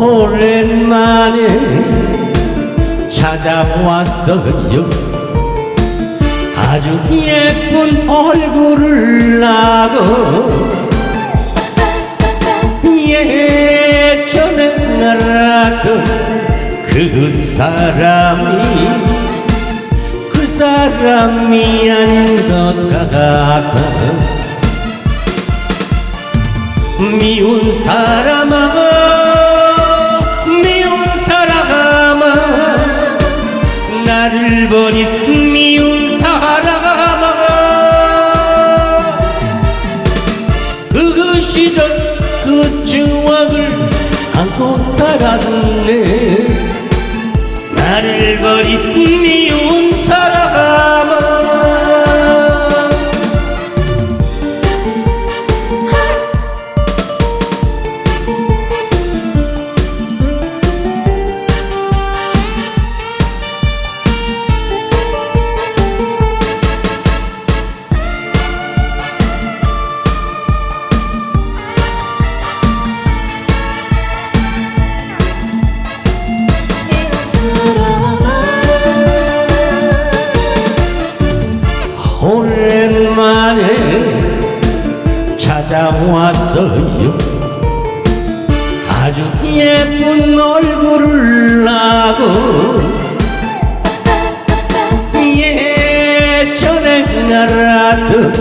오랜만에 찾아왔어요. 아주 예쁜 얼굴을 나고 예전에 날았던 그 사람이 그 사람이 아닌 것 같아. 미운 사람아 추억을 안고 살았네. 나를 버린 미 오랜만에 찾아왔어요. 아주 예쁜 얼굴을 나고 예전에 알았던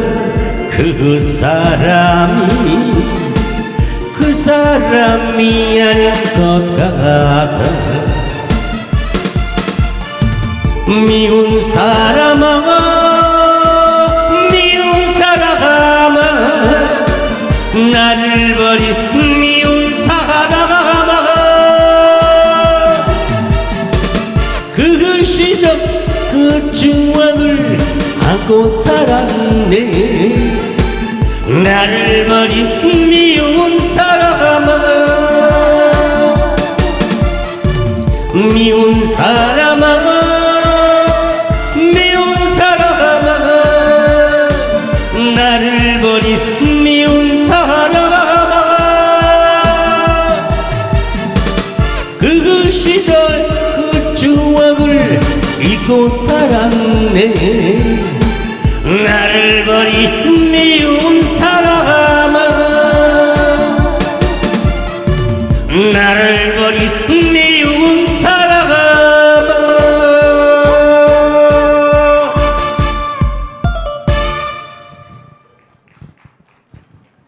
그 사람이 그 사람이 아닌 것 같아. 미운 사람아 나를 버린 미운 사람아 그 시절 그 추억을 안고 살았네. 나를 버린 미운 사람아 미운 사람아 시절 그 추억을 잊고 살았네 나를 버린 미운 사람아 나를 버린 미운 사람아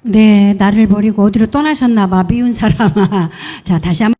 네, 나를 버리고 어디로 떠나셨나 봐. 미운 사람아. 자, 다시 한